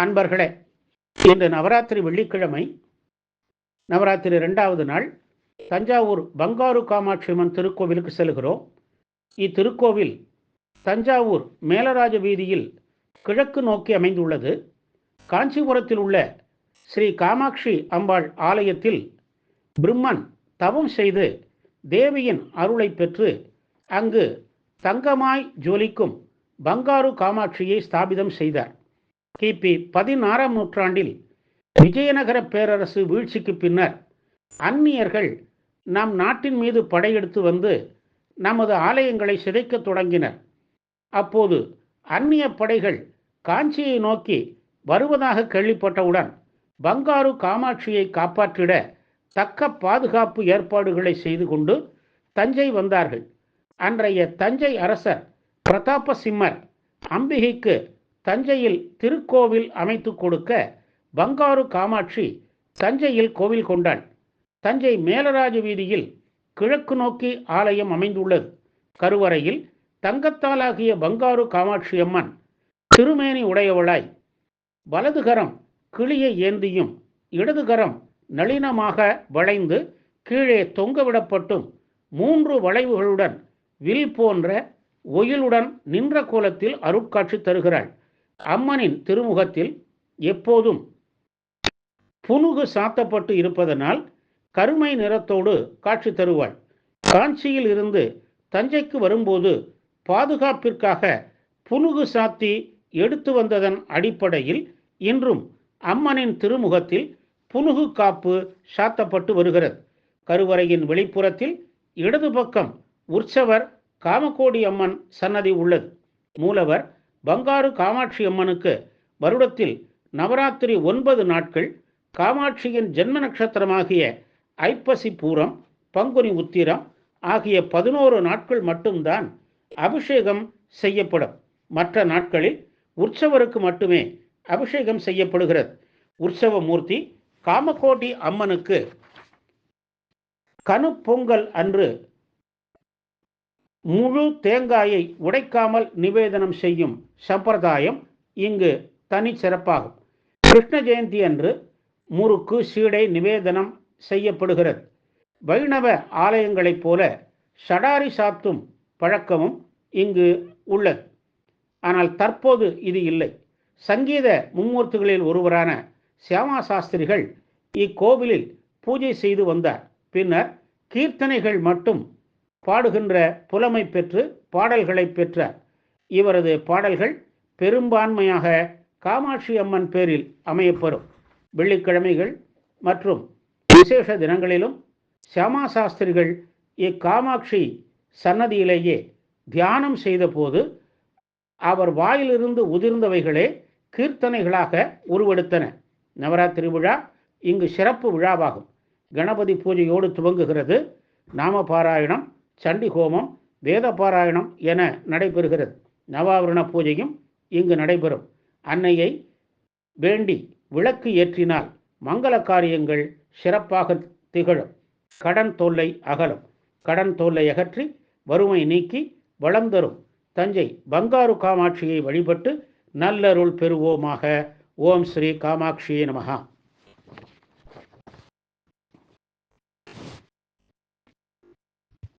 அன்பர்களே இன்று நவராத்திரி வெள்ளிக்கிழமை நவராத்திரி ரெண்டாவது நாள் தஞ்சாவூர் பங்காரு காமாட்சி அம்மன் திருக்கோவிலுக்கு செல்கிறோம். இத்திருக்கோவில் தஞ்சாவூர் மேலராஜ வீதியில் கிழக்கு நோக்கி அமைந்துள்ளது. காஞ்சிபுரத்தில் உள்ள ஸ்ரீ காமாட்சி அம்பாள் ஆலயத்தில் பிரம்மன் தவம் செய்து தேவியின் அருளை பெற்று அங்கு தங்கமாய் ஜொலிக்கும் பங்காரு காமாட்சியை ஸ்தாபிதம் செய்தார். கிபி பதினாறாம் நூற்றாண்டில் விஜயநகர பேரரசு வீழ்ச்சிக்கு பின்னர் அந்நியர்கள் நம் நாட்டின் மீது படையெடுத்து வந்து நமது ஆலயங்களை சிதைக்கத் தொடங்கினர். அப்போது அந்நிய படைகள் காஞ்சியை நோக்கி வருவதாக கேள்விப்பட்டவுடன் பங்காரு காமாட்சியை காப்பாற்றிட தக்க பாதுகாப்பு ஏற்பாடுகளை செய்து கொண்டு தஞ்சை வந்தார்கள். அன்றைய தஞ்சை அரசர் பிரதாப சிம்மர் அம்பிகைக்கு தஞ்சையில் திருக்கோவில் அமைத்து கொடுக்க பங்காரு காமாட்சி தஞ்சையில் கோவில் கொண்டாள் தஞ்சை மேலராஜ வீதியில் கிழக்கு நோக்கி ஆலயம் அமைந்துள்ளது. கருவறையில் தங்கத்தாலாகிய பங்காரு காமாட்சி அம்மன் திருமேனி உடையவளாய் வலதுகரம் கிளியை ஏந்தியும் இடதுகரம் நளினமாக வளைந்து கீழே தொங்கவிடப்பட்டும் மூன்று வளைவுகளுடன் வில் போன்ற ஒயிலுடன் நின்ற கோலத்தில் அருட்காட்சி தருகிறாள். அம்மனின் திருமுகத்தில் எப்போதும் புனுகு சாத்தப்பட்டு இருப்பதனால் கருமை நிறத்தோடு காட்சி தருவாள். காஞ்சியில் இருந்து தஞ்சைக்கு வரும்போது பாதுகாப்பிற்காக புனுகு சாத்தி எடுத்து வந்ததன் அடிப்படையில் இன்றும் அம்மனின் திருமுகத்தில் புனுகு காப்பு சாத்தப்பட்டு வருகிறது. கருவறையின் வெளிப்புறத்தில் இடது பக்கம் உற்சவர் காமகோடி அம்மன் சன்னதி உள்ளது. மூலவர் பங்காரு காமாட்சி அம்மனுக்கு வருடத்தில் நவராத்திரி ஒன்பது நாட்கள் காமாட்சியின் ஜென்ம நட்சத்திரமாகிய ஐப்பசி பூரம் பங்குனி உத்திரம் ஆகிய பதினோரு நாட்கள் மட்டும்தான் அபிஷேகம் செய்யப்படும். மற்ற நாட்களில் உற்சவருக்கு மட்டுமே அபிஷேகம் செய்யப்படுகிறது. உற்சவ மூர்த்தி காமகோட்டி அம்மனுக்கு கனு பொங்கல் அன்று முழு தேங்காயை உடைக்காமல் நிவேதனம் செய்யும் சம்பிரதாயம் இங்கு தனி சிறப்பாகும். கிருஷ்ண ஜெயந்தி அன்று முறுக்கு சீடை நிவேதனம் செய்யப்படுகிறது. வைணவ ஆலயங்களைப் போல சடாரி சாத்தும் பழக்கமும் இங்கு உள்ளது. ஆனால் தற்போது இது இல்லை. சங்கீத மும்மூர்த்திகளில் ஒருவரான சியாமா சாஸ்திரிகள் இக்கோவிலில் பூஜை செய்து வந்தார். பின்னர் கீர்த்தனைகள் மட்டும் பாடுகின்ற புலமை பெற்று பாடல்களை பெற்றார் இவரது பாடல்கள் பெரும்பான்மையாக காமாட்சி அம்மன் பேரில் அமையப்பெறும். வெள்ளிக்கிழமைகள் மற்றும் விசேஷ தினங்களிலும் சியாமா சாஸ்திரிகள் இக்காமாட்சி சன்னதியிலேயே தியானம் செய்தபோது அவர் வாயிலிருந்து உதிர்ந்தவைகளே கீர்த்தனைகளாக உருவெடுத்தன. நவராத்திரி விழா இங்கு சிறப்பு விழாவாகும். கணபதி பூஜையோடு துவங்குகிறது. நாம பாராயணம் சண்டி ஹோமம் வேத பாராயணம் என நடைபெறுகிறது. நவாவரண பூஜையும் இங்கு நடைபெறும். அன்னையை வேண்டி விளக்கு ஏற்றினால் மங்கள காரியங்கள் சிறப்பாக திகழும். கடன் தொல்லை அகலும். கடன் தொல்லை அகற்றி வறுமை நீக்கி வளம் தரும். தஞ்சை பங்காரு காமாட்சியை வழிபட்டு நல்லருள் பெறுவோமாக. ஓம் ஸ்ரீ காமாட்சியே நமகா